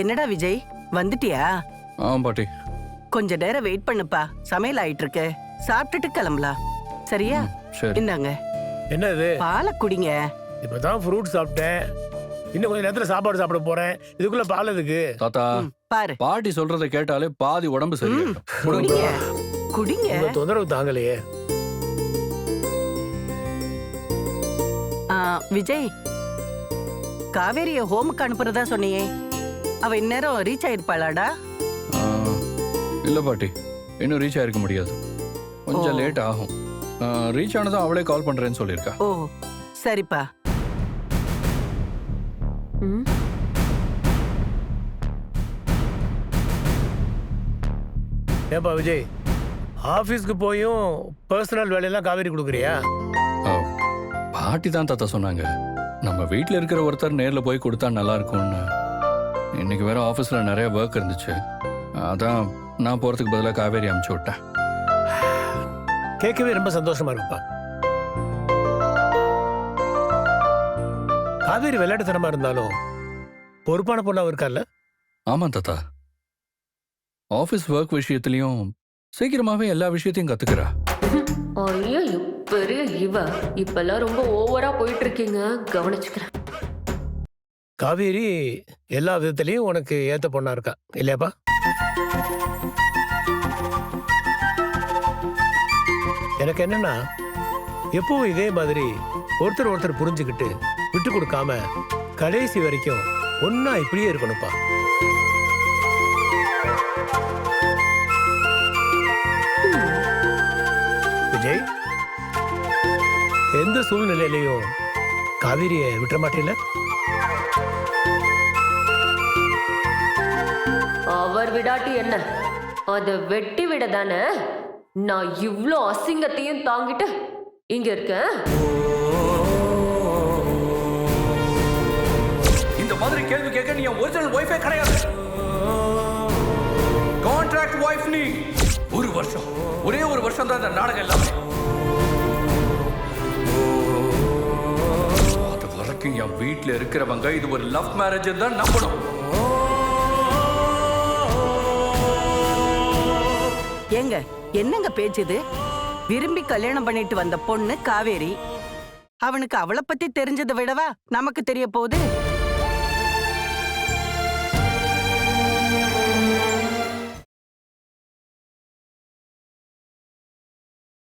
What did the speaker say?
என்னடா விஜய்? வந்துட்டியா? ஆ பாட்டி. கொஞ்ச நேரம் வெயிட் பண்ணுப்பா. சமையல் ஆயிட்டு இருக்கு சாப்பிட்டுட்டு கிளம்பலாம். சரியா? சரி. இந்தாங்க. என்ன இது பாலை குடிங்க. இப்பதான் ஃப்ரூட் சாப்பிட்டேன். இன்னும் கொஞ்ச நேரத்துல சாப்பாடு சாப்பிட போறேன். இதுக்குள்ள பால் எதுக்கு? தாத்தா ம், பாரு. பாட்டி சொல்றதை கேட்டாலே பாதி உடம்பு ம், சரியாயிடும் குடிங்க. குடிங்க. உங்க தொந்தரவு தாங்கலையே. ஆ, விஜய் காவேரிய ஹோமுக்கு அனுப்புறதா சொன்னியே? அவ இந்நேரம் ரீச் ஆயிருப்பாளாடா? இல்ல பாட்டி இன்னும் ரீச் ஆயிருக்க முடியாது. கொஞ்சம். லேட் ஆகும். ரீச் ஆனதும் அவளே கால் பண்றேன்னு சொல்லியிருக்கா. ஓ சரிப்பா. ம். ஏன்பா விஜய் ஆபீஸ்க்கு போயும் பர்சனல் வேலையெல்லாம் காவேரி கொடுக்குறியா? ஆ, பாட்டி தான் தாத்தா சொன்னாங்க. நம்ம வீட்டில் இருக்கிற ஒருத்தர் நேரில் போய் கொடுத்தா நல்லா இருக்கும்னு. இன்னைக்கு வேற ஆஃபீஸில் நிறைய ஒர்க் இருந்துச்சு. அதான் நான் போகிறதுக்கு பதிலாக காவேரி அமுச்சு விட்டேன். கேட்கவே ரொம்ப சந்தோஷமா இருக்குப்பா. காவேரி விளையாட்டுத்தனமா இருந்தாலும் பொறுப்பான பொண்ணாவும் இருக்கால்ல? ஆமாம் தாத்தா. ஆஃபீஸ் ஒர்க் விஷயத்துலையும் சீக்கிரமாகவே எல்லா விஷயத்தையும் கற்றுக்கிறா ஐயோ பெரிய இவ. இப்பெல்லாம் ரொம்ப ஓவரா போயிட்டு இருக்கீங்க. கவனிச்சுக்கிறேன். காவேரி எல்லா விதத்துலயும் உனக்கு ஏத்த பொண்ணா இருக்கா? இல்லையாப்பா? எனக்கு என்னன்னா எப்பவும் இதே மாதிரி ஒருத்தர் ஒருத்தர் புரிஞ்சுக்கிட்டு விட்டு கொடுக்காம கடைசி வரைக்கும் ஒன்னா இப்படியே இருக்கணும்ப்பா. விஜய் எந்த சூழ்நிலையிலையும் காவேரியை விட்டுற மாட்டேல அவர் விடாட்டி என்ன? அத வெட்டி விட தானே நான் இவ்வளவு அசிங்கத்தையும் தாங்கிட்டு இங்க இருக்கேன். இந்த மாதிரி கேள்வி கேட்க நீ ஒரிஜினல் ஒய்ஃபே கிடையாது. கான்ட்ராக்ட் ஒய்ஃப் நீ. ஒரு வருஷம். ஒரே ஒரு வருஷம் தான் இந்த நாடகம் எல்லாமே. அது வரைக்கும் என் வீட்டில் இருக்கிறவங்க இது ஒரு லவ் மேரேஜ் தான் நம்பணும். ஏங்க என்னங்க பேச்சுது விரும்பி கல்யாணம் பண்ணிட்டு வந்த பொண்ணு காவேரி. அவனுக்கு அவளை பத்தி தெரிஞ்சதை விடவா நமக்கு தெரிய போகுது?